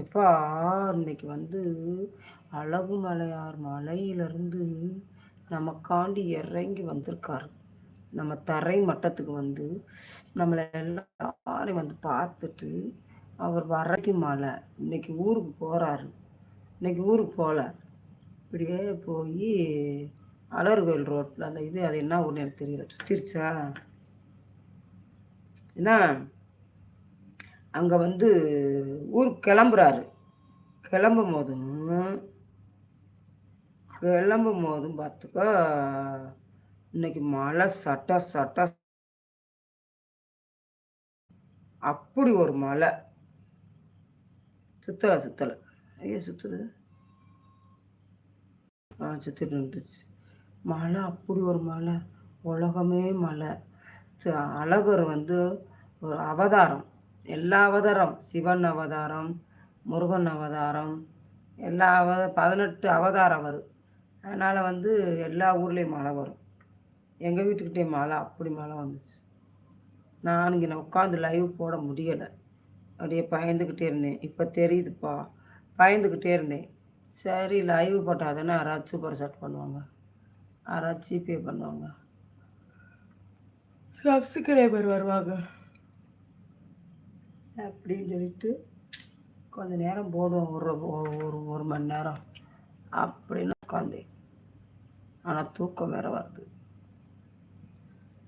எப்பா இன்னைக்கு வந்து அழகு மலையார் மலையிலிருந்து நமக்காண்டி இறங்கி வந்திருக்காரு. நம்ம தரை மட்டத்துக்கு வந்து நம்மளை எல்லாரையும் வந்து பார்த்துட்டு அவர் வரைக்கும் மலை. இன்னைக்கு ஊருக்கு போகிறாரு இன்னைக்கு ஊருக்கு போகல இப்படியே போய் அலர் கோயில் ரோட்டில் அந்த இது அது என்ன ஒன்று எனக்கு தெரியல. சுற்றிருச்சா என்ன? அங்கே வந்து ஊருக்கு கிளம்புறாரு. கிளம்பும் போதும் கிளம்பும் போதும் பார்த்துக்கோ இன்னைக்கு மழை சட்ட சட்ட. அப்படி ஒரு மழை. சுத்தலை சுத்தலை. ஐயோ சுத்துது. ஆ சுத்திட்டு இருந்துச்சு மழை அப்படி ஒரு மழை. உலகமே மழை. அழகர் வந்து ஒரு அவதாரம். எல்லா அவதாரம் சிவன் அவதாரம் முருகன் அவதாரம் எல்லா அவ பதினெட்டு அவதாரம் வரும் அதனால் வந்து எல்லா ஊர்லேயும் மழை வரும். எங்கள் வீட்டுக்கிட்டே மழை அப்படி மழை வந்துச்சு. நான் இங்கே நான் உட்காந்து லைவ் போட முடியலை. அப்படியே பயந்துக்கிட்டே இருந்தேன். இப்போ தெரியுதுப்பா பயந்துக்கிட்டே இருந்தேன். சரி லைவ் போட்டால் தானே யாராவது சூப்பர் செட் பண்ணுவாங்க. யாராவது ஜிபே பண்ணுவாங்க. சப்ஸ்கிரைபர் வருவாங்க. அப்படின்னு சொல்லிட்டு கொஞ்ச நேரம் போடுவோம் ஒரு ஒரு ஒரு மணி நேரம் அப்படின்னு உட்காந்தேன் ஆனால் தூக்கம் வேற வருது.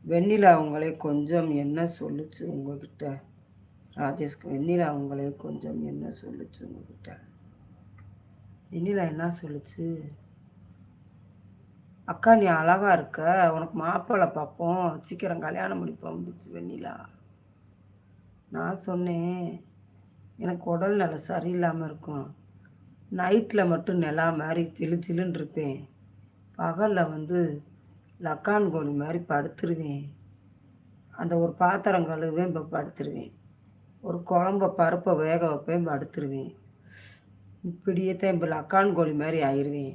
வெண்ணிலா அவங்களே கொஞ்சம் என்ன சொல்லுச்சு உங்ககிட்ட? ராஜேஷ் வெண்ணிலா அவங்களே கொஞ்சம் என்ன சொல்லுச்சு உங்ககிட்ட? வெண்ணிலா என்ன சொல்லுச்சு? அக்கா நீ அழகா இருக்க. உனக்கு மாப்பிள்ளை பார்ப்போம். சீக்கிரம் கல்யாணம் முடிப்போம் வந்துச்சு வெண்ணிலா. நான் சொன்னேன் எனக்கு உடல் நிலை சரியில்லாமல் இருக்கும். நைட்டில் மட்டும் நிலா மாதிரி சிலு சிலுன்னு இருப்பேன். பகலில் வந்து லக்கான் கோழி மாதிரி படுத்துருவேன். அந்த ஒரு பாத்திரம் கழுவேன் இப்போ படுத்துருவேன். ஒரு குழம்ப பருப்பை வேக வைப்பேன் படுத்துருவேன். இப்படியே தான் இப்போ லக்கான் கோழி மாதிரி ஆயிடுவேன்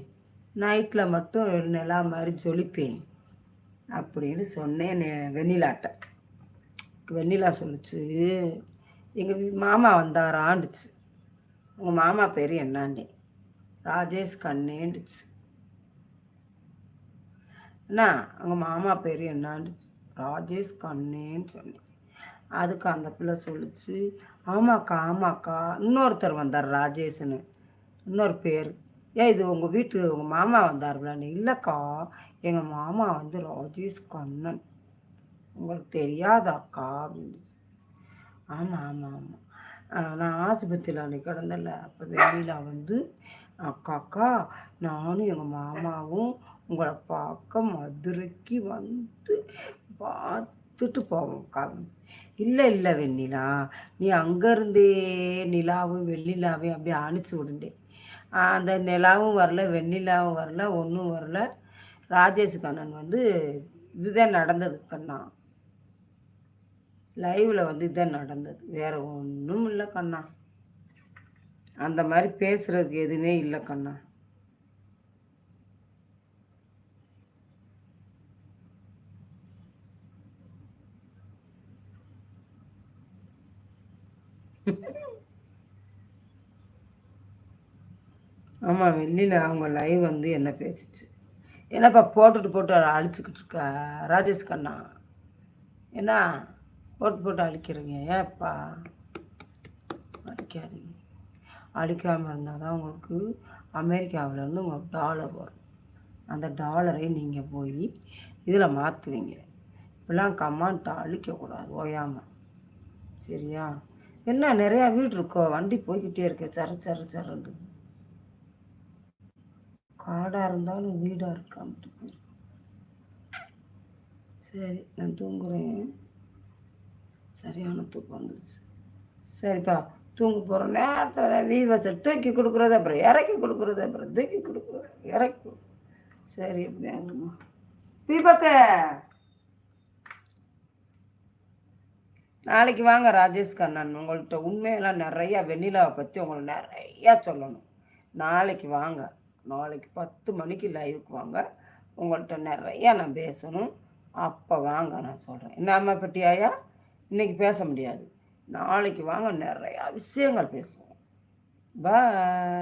நைட்டில் மட்டும் நிலா மாதிரி ஜொலிப்பேன். அப்படின்னு சொன்னேன் வெண்ணிலாட்டை. வெண்ணிலா சொல்லுச்சு. எங்கள் மாமா வந்தாராண்டுச்சு உங்கள் மாமா பேர் என்னாண்டே ராஜேஷ் கண்ணேண்டுச்சு என்ன அவங்க மாமா பேர் என்னாண்டுச்சு ராஜேஷ் கண்ணேன்னு சொன்னேன். அதுக்கு அந்த பிள்ளை சொல்லிச்சு ஆமாக்கா ஆமாக்கா இன்னொருத்தர் வந்தார் ராஜேஷ்னு இன்னொரு பேர். ஏன் இது உங்கள் வீட்டு உங்கள் மாமா வந்தாருங்களான்னு இல்லைக்கா எங்கள் மாமா வந்து ராஜேஷ் கண்ணன். உங்களுக்கு தெரியாதாக்கா அப்படின்னு ஆமாம் ஆமாம் ஆமாம் நான் ஆஸ்பத்திரியில் அன்றைக்கி கிடந்தல அப்போ வெளியில் வந்து அக்கா அக்கா நானும் எங்கள் மாமாவும் உங்களை பார்க்க மதுரைக்கு வந்து பார்த்துட்டு போவோம்க்கா இல்லை இல்லை வெண்ணிலா. நீ அங்கேருந்தே நிலாவும் வெண்ணிலாவையும் அப்படியே அனுப்பிச்சி விடுண்டே அந்த நிலாவும் வரல வெண்ணிலாவும் வரல ஒன்றும் வரல. ராஜேஷ் கண்ணன் வந்து இதுதான் நடந்தது கண்ணா. லைவில் வந்து இதுதான் நடந்தது. வேற ஒன்றும் இல்லை கண்ணா. அந்த மாதிரி பேசுறதுக்கு எதுவுமே இல்லை கண்ணா. ஆமாம் வெண்ணில அவங்க லைவ் வந்து என்ன பேசிச்சு? என்னப்பா போட்டுட்டு போட்டு அழிச்சுக்கிட்டு இருக்கா ராஜேஷ் கண்ணா? என்ன? போட்டு போட்டு அழிக்கிறீங்க. ஏப்பா? அழிக்காதீங்க. அழிக்காமல் இருந்தால் தான் உங்களுக்கு அமெரிக்காவிலேருந்து உங்களுக்கு டாலர் வரும். அந்த டாலரை நீங்கள் போய் இதில் மாற்றுவீங்க இப்படிலாம் கமாண்ட்டை அழிக்கக்கூடாது ஓயாமல் சரியா? என்ன நிறையா வீடு இருக்கோ வண்டி போய்கிட்டே இருக்க சர சர சரண்டு காடாக இருந்தாலும் வீடாக இருக்கான்ட்டு போயிரு. சரி நான் தூங்குறேன். சரியான தூக்கம் வந்துச்சு சரிப்பா தூங்க போகிற நேரத்தில் வீவஸை தூக்கி கொடுக்குறது அப்புறம் இறக்கி கொடுக்குறது அப்புறம் தூக்கி கொடுக்குறது இறக்கி கொடு. சரி அப்படியாங்கம்மா தீபக்க! நாளைக்கு வாங்க ராஜேஷ் கண்ணன். உங்கள்கிட்ட உண்மையெல்லாம் நிறையா வெண்ணிலாவை பற்றி உங்களை நிறையா சொல்லணும். நாளைக்கு வாங்க. நாளைக்கு பத்து மணிக்கு லைவுக்கு வாங்க. உங்கள்கிட்ட நிறையா நான் பேசணும். அப்போ வாங்க நான் சொல்கிறேன் என்ன அம்மா பட்டியாயா இன்றைக்கி பேச முடியாது. நாளைக்கு வாங்க நிறையா விஷயங்கள் பேசுவோம். பாய்